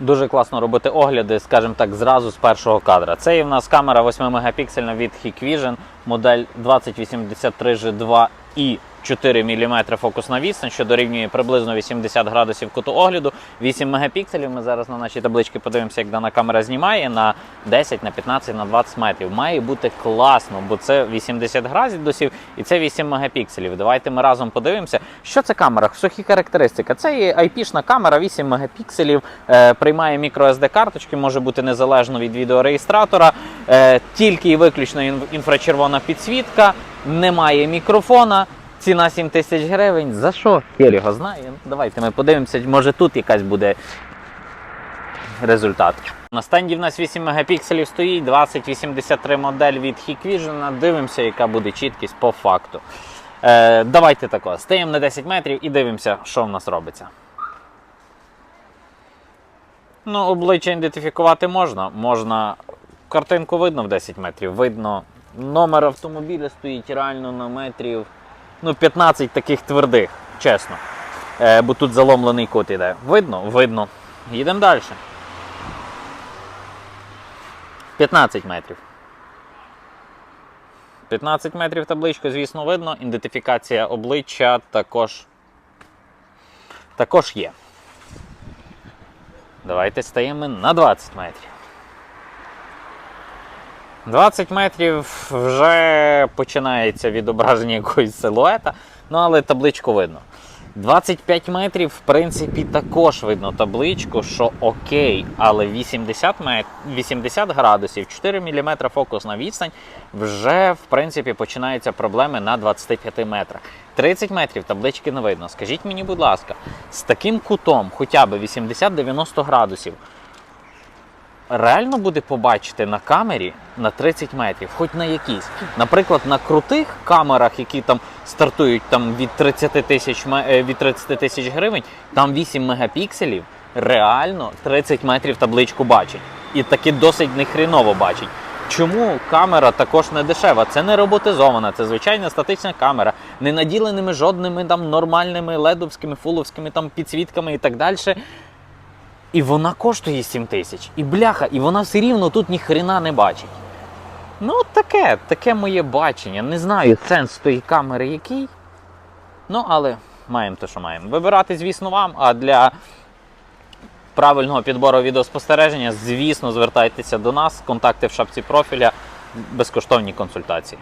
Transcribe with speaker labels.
Speaker 1: Дуже класно робити огляди, скажімо так, зразу з першого кадра. Це є в нас камера 8 мегапіксельна від Hikvision, модель 2083 G2 і 4 мм фокусна відстань, що дорівнює приблизно 80 градусів куту огляду. 8 мегапікселів. Ми зараз на нашій табличці подивимося, як дана камера знімає на 10, на 15, на 20 метрів. Має бути класно, бо це 80 градусів і це 8 мегапікселів. Давайте ми разом подивимося, що це камера, сухі характеристики. Це є IP-шна камера 8 мегапікселів, е, приймає microSD карточки, може бути незалежно від відеореєстратора, е, тільки і виключно інфрачервона підсвітка, немає мікрофона. Ціна 7 тисяч гривень. За що? Хер його знає. Ну, Давайте ми подивимося, може тут якась буде результат. На стенді в нас 8 мегапікселів стоїть, 2083 модель від Hikvision. Дивимося, яка буде чіткість по факту. Е, давайте тако. Стаємо на 10 метрів і дивимося, що в нас робиться. Ну, обличчя ідентифікувати можна. Можна. Картинку видно в 10 метрів. Видно. Номер автомобіля стоїть реально на метрів. Ну, 15 таких твердих, чесно. Е, бо тут заломлений кут іде. Видно? Видно. Їдемо далі. 15 метрів. 15 метрів табличку, звісно, видно. Ідентифікація обличчя також, також є. Давайте стаємо на 20 метрів. 20 метрів вже починається відображення якогось силуета, ну але табличку видно. 25 метрів, в принципі, також видно табличку, що окей, але 80, мет... 80 градусів, 4 мм фокусна відстань, вже в принципі починаються проблеми на 25 метрах. 30 метрів таблички не видно. Скажіть мені, будь ласка, з таким кутом, хоча б 80-90 градусів, реально буде побачити на камері на 30 метрів, хоч на якійсь. Наприклад, на крутих камерах, які там стартують там від 30 тисяч е, від 30 тисяч гривень, там 8 мегапікселів, реально 30 метрів табличку бачить. І таки досить нехріново бачить. Чому камера також не дешева? Це не роботизована, це звичайна статична камера, не наділеними жодними там нормальними ледовськими, фуловськими там підсвітками і так далі. І вона коштує 7 тисяч. І бляха, і вона все рівно тут ніхрена не бачить. Ну, таке, таке моє бачення. Не знаю сенс тої камери який. Ну, але маємо те, що маємо. Вибирати, звісно, вам, а для правильного підбору відеоспостереження, звісно, звертайтеся до нас, контакти в шапці профіля, безкоштовні консультації.